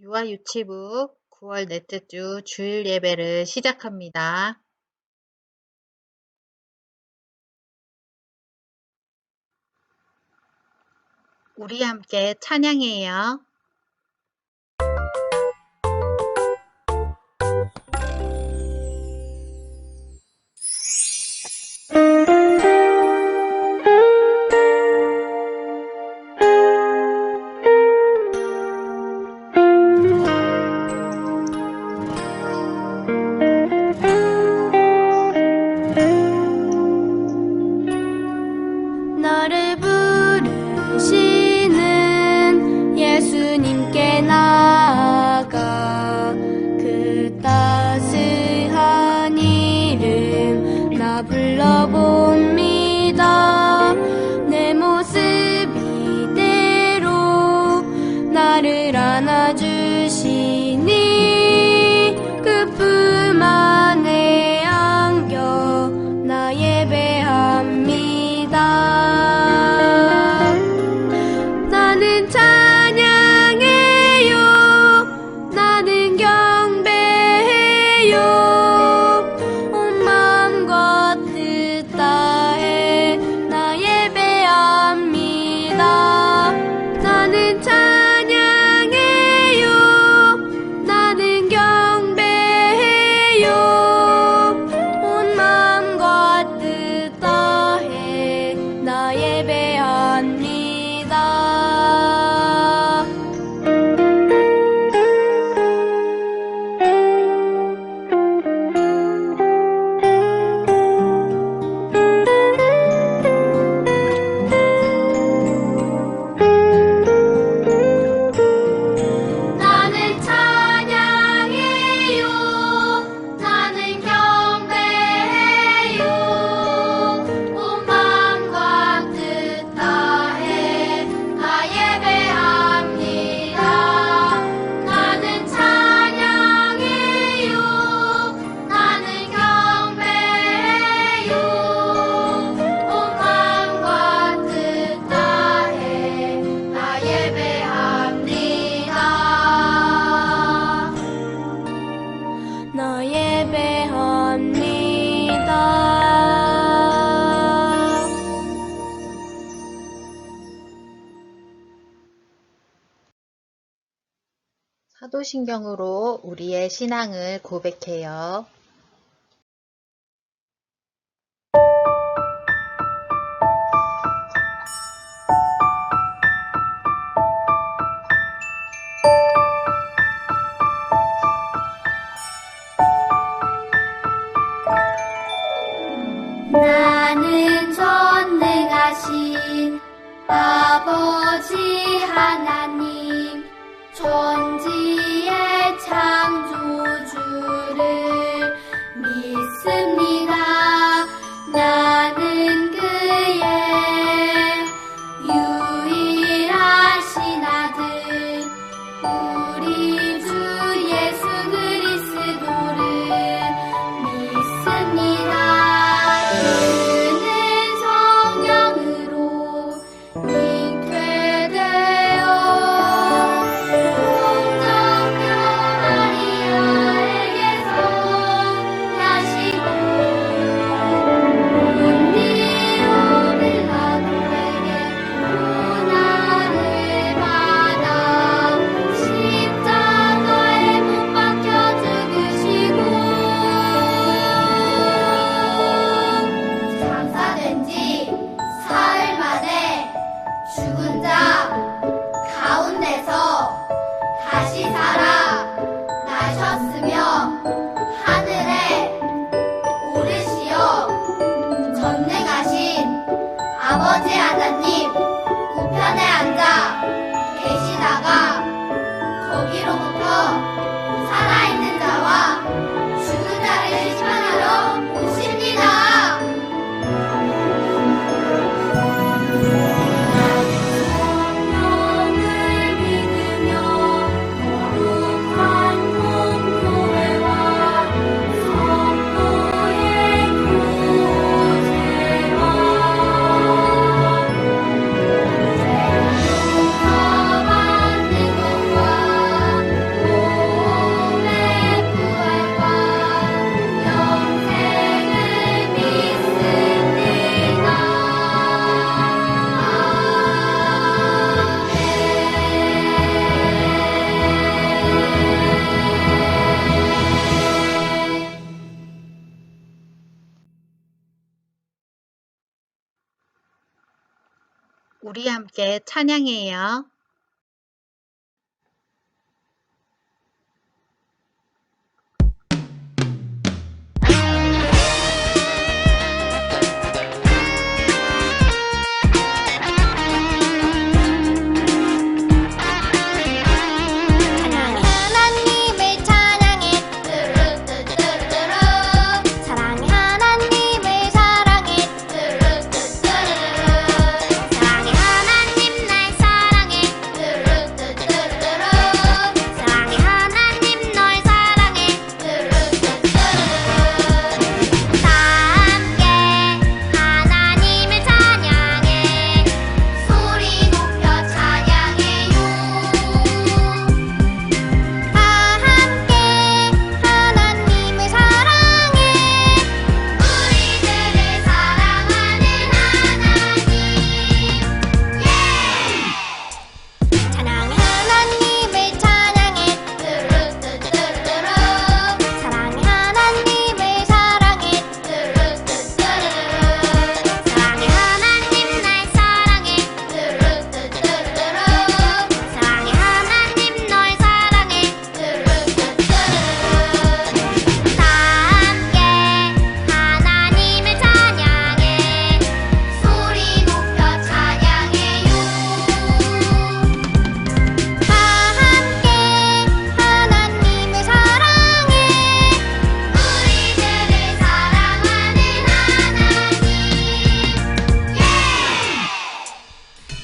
유아유치부 9월 넷째 주 주일 예배를 시작합니다. 우리 함께 찬양해요. 나를 안아주시. 신경으로 우리의 신앙을 고백해요. 了。 우리 함께 찬양해요.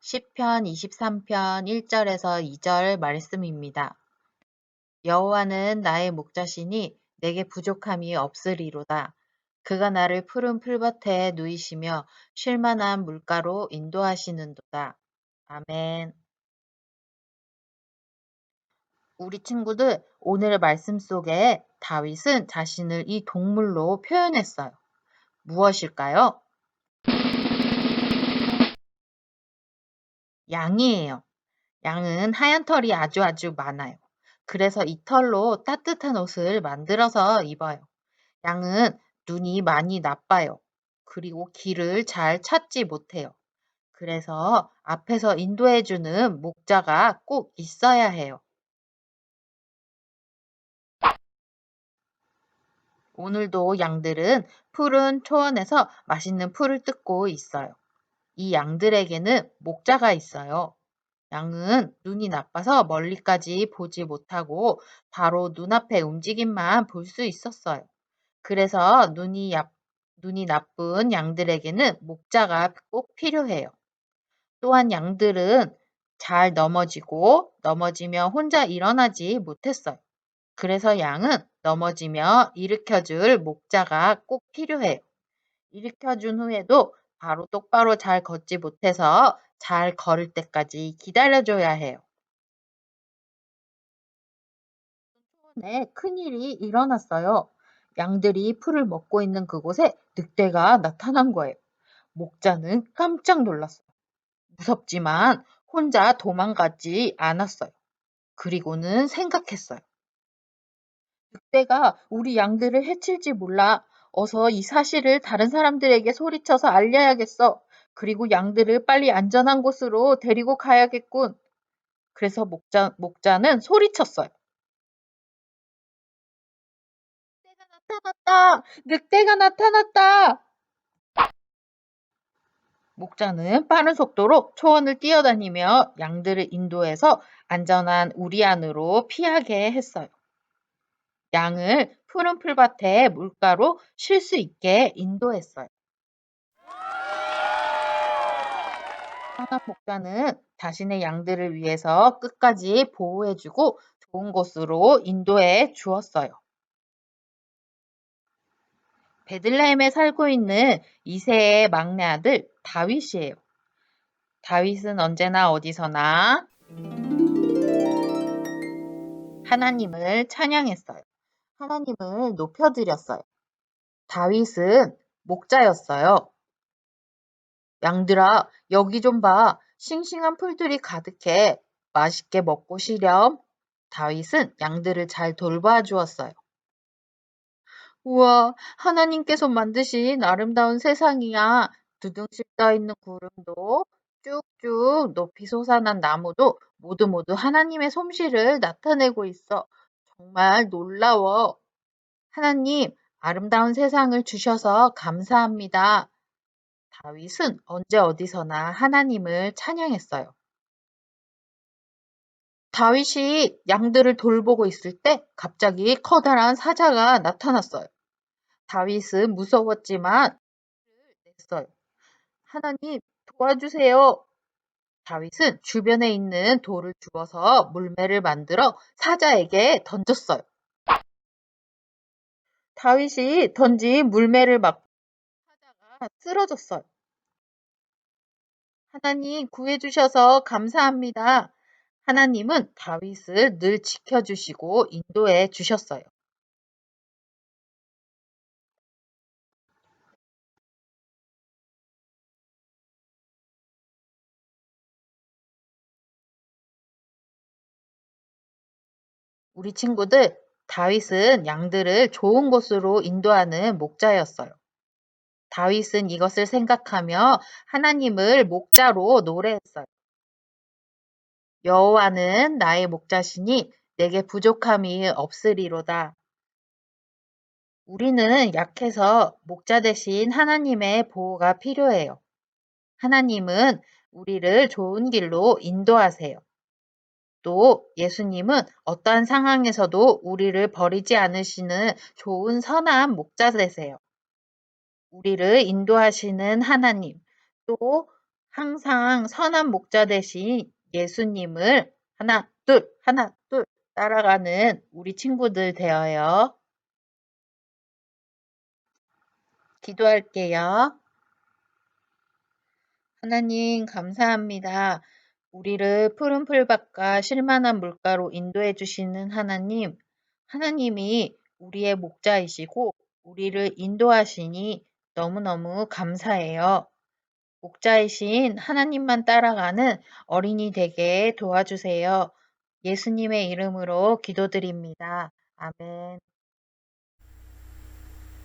시편 23편 1절에서 2절 말씀입니다. 여호와는 나의 목자시니 내게 부족함이 없으리로다. 그가 나를 푸른 풀밭에 누이시며 쉴만한 물가로 인도하시는도다. 아멘. 우리 친구들, 오늘의 말씀 속에 다윗은 자신을 이 동물로 표현했어요. 무엇일까요? 양이에요. 양은 하얀 털이 아주 아주 많아요. 그래서 이 털로 따뜻한 옷을 만들어서 입어요. 양은 눈이 많이 나빠요. 그리고 길을 잘 찾지 못해요. 그래서 앞에서 인도해주는 목자가 꼭 있어야 해요. 오늘도 양들은 푸른 초원에서 맛있는 풀을 뜯고 있어요. 이 양들에게는 목자가 있어요. 양은 눈이 나빠서 멀리까지 보지 못하고 바로 눈앞의 움직임만 볼 수 있었어요. 그래서 눈이, 야- 눈이 나쁜 양들에게는 목자가 꼭 필요해요. 또한 양들은 잘 넘어지고 넘어지면 혼자 일어나지 못했어요. 그래서 양은 넘어지며 일으켜줄 목자가 꼭 필요해요. 일으켜준 후에도 바로 똑바로 잘 걷지 못해서 잘 걸을 때까지 기다려줘야 해요. 초원에 큰일이 일어났어요. 양들이 풀을 먹고 있는 그곳에 늑대가 나타난 거예요. 목자는 깜짝 놀랐어요. 무섭지만 혼자 도망가지 않았어요. 그리고는 생각했어요. 늑대가 우리 양들을 해칠지 몰라. 어서 이 사실을 다른 사람들에게 소리쳐서 알려야겠어. 그리고 양들을 빨리 안전한 곳으로 데리고 가야겠군. 그래서 목자, 목자는 소리쳤어요. 늑대가 나타났다! 늑대가 나타났다! 목자는 빠른 속도로 초원을 뛰어다니며 양들을 인도해서 안전한 우리 안으로 피하게 했어요. 양을 푸른 풀밭에 물가로 쉴 수 있게 인도했어요. 선한 목자는 자신의 양들을 위해서 끝까지 보호해주고 좋은 곳으로 인도해 주었어요. 베들레헴에 살고 있는 이세의 막내 아들 다윗이에요. 다윗은 언제나 어디서나 하나님을 찬양했어요. 하나님을 높여드렸어요. 다윗은 목자였어요. 양들아, 여기 좀 봐. 싱싱한 풀들이 가득해. 맛있게 먹고 쉬렴. 다윗은 양들을 잘 돌봐 주었어요. 우와, 하나님께서 만드신 아름다운 세상이야. 두둥실 떠 있는 구름도 쭉쭉 높이 솟아난 나무도 모두 모두 하나님의 솜씨를 나타내고 있어. 정말 놀라워. 하나님, 아름다운 세상을 주셔서 감사합니다. 다윗은 언제 어디서나 하나님을 찬양했어요. 다윗이 양들을 돌보고 있을 때 갑자기 커다란 사자가 나타났어요. 다윗은 무서웠지만 냈어요. 하나님 도와주세요. 다윗은 주변에 있는 돌을 주워서 물매를 만들어 사자에게 던졌어요. 다윗이 던진 물매를 맞고 사자가 쓰러졌어요. 하나님 구해주셔서 감사합니다. 하나님은 다윗을 늘 지켜주시고 인도해 주셨어요. 우리 친구들, 다윗은 양들을 좋은 곳으로 인도하는 목자였어요. 다윗은 이것을 생각하며 하나님을 목자로 노래했어요. 여호와는 나의 목자시니 내게 부족함이 없으리로다. 우리는 약해서 목자 대신 하나님의 보호가 필요해요. 하나님은 우리를 좋은 길로 인도하세요. 또 예수님은 어떠한 상황에서도 우리를 버리지 않으시는 좋은 선한 목자 되세요. 우리를 인도하시는 하나님, 또 항상 선한 목자 되신 예수님을 하나, 둘, 하나, 둘 따라가는 우리 친구들 되어요. 기도할게요. 하나님, 감사합니다. 우리를 푸른 풀밭과 실만한 물가로 인도해 주시는 하나님, 하나님이 우리의 목자이시고 우리를 인도하시니 너무너무 감사해요. 목자이신 하나님만 따라가는 어린이 되게 도와주세요. 예수님의 이름으로 기도드립니다. 아멘.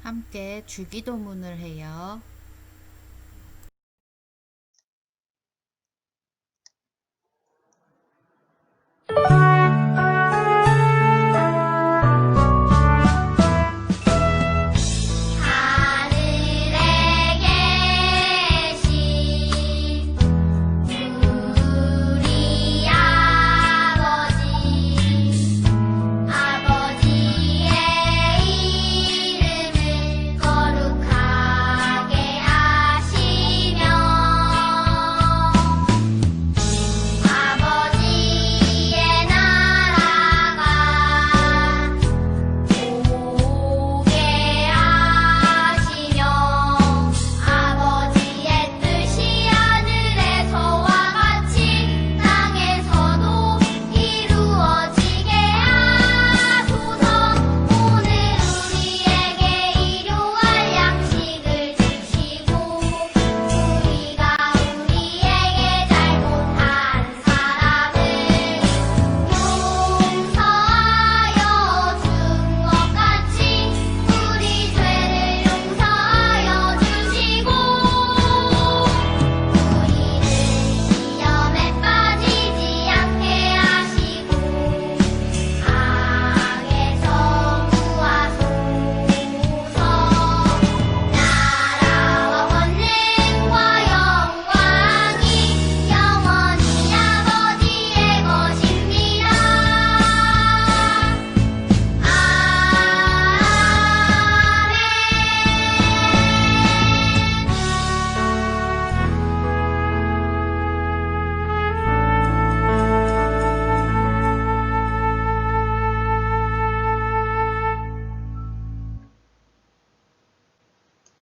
함께 주기도문을 해요.